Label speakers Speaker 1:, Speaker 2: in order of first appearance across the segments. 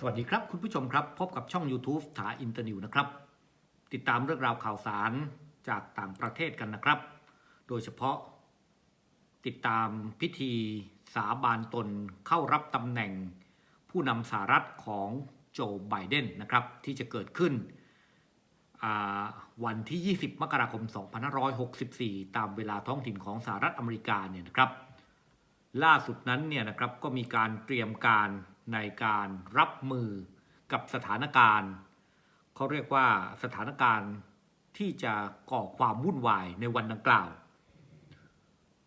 Speaker 1: สวัสดีครับ คุณผู้ชมครับ พบกับช่อง YouTube ถาอินเตอร์นิวนะครับ ติดตามเรื่องราวข่าวสารจากต่างประเทศกันนะครับ โดยเฉพาะ ติดตามพิธีสาบานตนเข้ารับตำแหน่ง ผู้นำสหรัฐของโจไบเดนนะครับ ที่จะเกิดขึ้นวันที่ 20 มกราคม 2564 ตามเวลาท้องถิ่นของสหรัฐอเมริกาเนี่ยนะครับ ล่าสุดนั้นเนี่ยนะครับก็มีการเตรียมการ ในการรับมือกับสถานการณ์เขาเรียกว่าสถานการณ์ที่จะก่อความวุ่นวายในวันดังกล่าว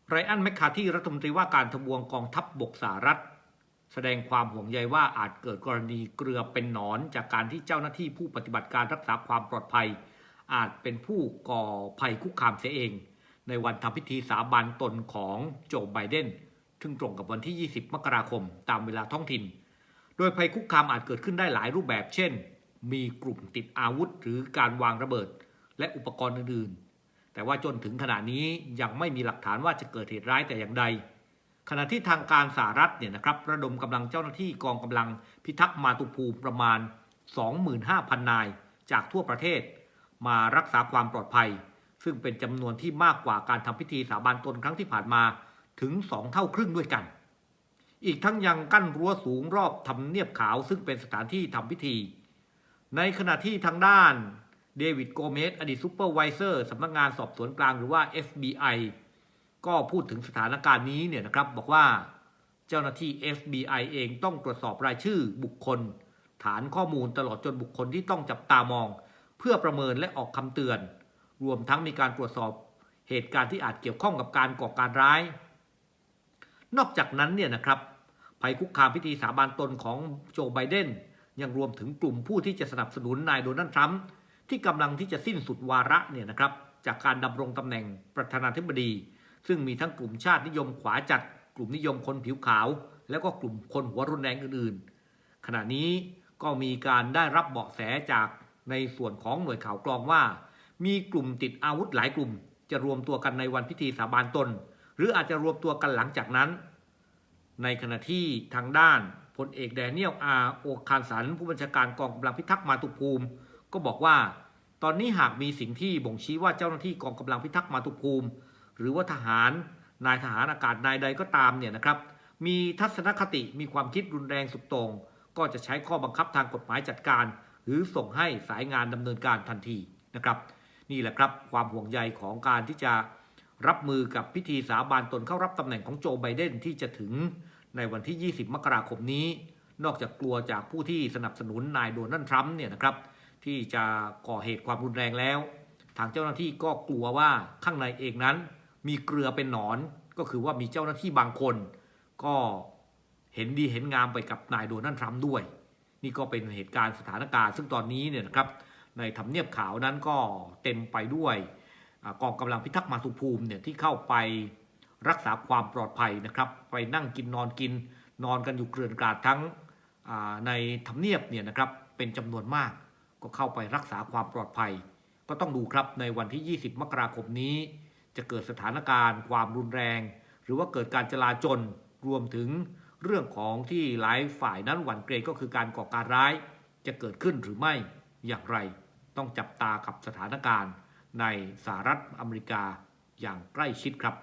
Speaker 1: ไรอันแมคคาที่รัฐมนตรีว่าการทบวงกองทัพบบกสหรัฐ แสดงความห่วงใยว่าอาจเกิดกรณีเกลือเป็นหนอนจากการที่เจ้าหน้าที่ผู้ปฏิบัติการรักษาความปลอดภัย อาจเป็นผู้ก่อภัยคุกคามเสียเอง ในวันทำพิธีสาบานตนของโจไบเดนซึ่งตรงกับวันที่ 20 มกราคม ตามเวลาท้องถิ่น โดยภัยคุกคามอาจเกิดขึ้นได้หลายรูปแบบ เช่น มีกลุ่มติดอาวุธ หรือการวางระเบิด และอุปกรณ์อื่นๆ แต่ว่าจนถึงขณะนี้ยังไม่มีหลักฐานว่าจะเกิดเหตุร้ายแต่อย่างใด ขณะที่ทางการสหรัฐเนี่ยนะครับระดมกำลังเจ้าหน้าที่กองกำลังพิทักษ์มาตุภูมิประมาณ 25,000 นายจากทั่วประเทศ มารักษาความปลอดภัย ซึ่งเป็นจำนวนที่มากกว่าการทำพิธีสาบานตนครั้งที่ผ่านมาถึง 2 เท่าครึ่งด้วยกัน อีกทั้งยังกั้นรั้วสูงรอบทำเนียบขาวซึ่งเป็นสถานที่ทำพิธี ในขณะที่ทางด้านเดวิดโกเมสอดีตซูเปอร์วิเซอร์สำนักงานสอบสวนกลางหรือว่า FBI ก็พูดถึงสถานการณ์นี้เนี่ยนะครับ บอกว่าเจ้าหน้าที่ FBI เองต้องตรวจสอบรายชื่อบุคคล ฐานข้อมูลตลอดจนบุคคลที่ต้องจับตามอง เพื่อประเมินและออกคำเตือน รวมทั้งมีการตรวจสอบเหตุการณ์ที่อาจเกี่ยวข้องกับการก่อการร้าย นอกจากนั้นเนี่ยนะครับ ภัยคุกคามพิธีสาบานตนของโจไบเดนยังรวมถึงกลุ่มผู้ที่จะสนับสนุนนายโดนัลด์ทรัมป์ที่กำลังที่จะสิ้นสุดวาระเนี่ยนะครับจากการดำรงตำแหน่งประธานาธิบดี ซึ่งมีทั้งกลุ่มชาตินิยมขวาจัด กลุ่มนิยมคนผิวขาว แล้วก็กลุ่มคนหัวรุนแรงอื่นๆ ขณะนี้ก็มีการได้รับเบาะแสจากในส่วนของหน่วยข่าวกรองว่า มีกลุ่มติดอาวุธหลายกลุ่ม จะรวมตัวกันในวันพิธีสาบานตน หรืออาจจะรวมตัวกันหลังจากนั้น ในขณะที่ทางด้านพลเอกแดเนียลอาโอคานสัน ผู้บัญชาการกองกำลังพิทักษ์มาตุภูมิ ก็บอกว่า ตอนนี้หากมีสิ่งที่บ่งชี้ว่าเจ้าหน้าที่กองกำลังพิทักษ์มาตุภูมิ หรือว่าทหารนายทหารอากาศนายใดก็ตามเนี่ยนะครับ มีทัศนคติมีความคิดรุนแรงสุดต่งก็จะใช้ข้อบังคับทางกฎหมายจัดการ หรือส่งให้สายงานดำเนินการทันทีนะครับ นี่แหละครับความห่วงใยของการที่จะ รับมือกับพิธีสาบานตนเข้ารับตำแหน่งของโจไบเดนที่จะถึงในวันที่ 20 มกราคมนี้ นอกจากกลัวจากผู้ที่สนับสนุนนายโดนัลด์ทรัมป์เนี่ยนะครับที่จะก่อเหตุความรุนแรงแล้ว ทางเจ้าหน้าที่ก็กลัวว่าข้างในเองนั้น มีเกลือเป็นหนอนก็คือว่ามีเจ้าหน้าที่บางคน ก็เห็นดีเห็นงามไปกับนายโดนัลด์ทรัมป์ด้วย นี่ก็เป็นเหตุการณ์สถานการณ์ ซึ่งตอนนี้เนี่ยนะครับในทำเนียบขาวนั้นก็เต็มไปด้วย กองกำลังพิทักษ์มาตุภูมิเนี่ยที่เข้าไปรักษาความปลอดภัยนะครับไปนั่งกินนอนกินนอนกันอยู่เกลื่อนกลาดทั้งในทำเนียบเนี่ยนะครับเป็นจำนวนมากก็เข้าไปรักษาความปลอดภัย ก็ต้องดูครับในวันที่ 20 มกราคมนี้ จะเกิดสถานการณ์ ความรุนแรง หรือว่าเกิดการจลาจลรวมถึงเรื่องของที่หลายฝ่ายนั้นหวั่นเกรงก็คือการก่อการร้าย จะเกิดขึ้นหรือไม่อย่างไร ต้องจับตากับสถานการณ์ ในสหรัฐอเมริกาอย่างใกล้ชิดครับ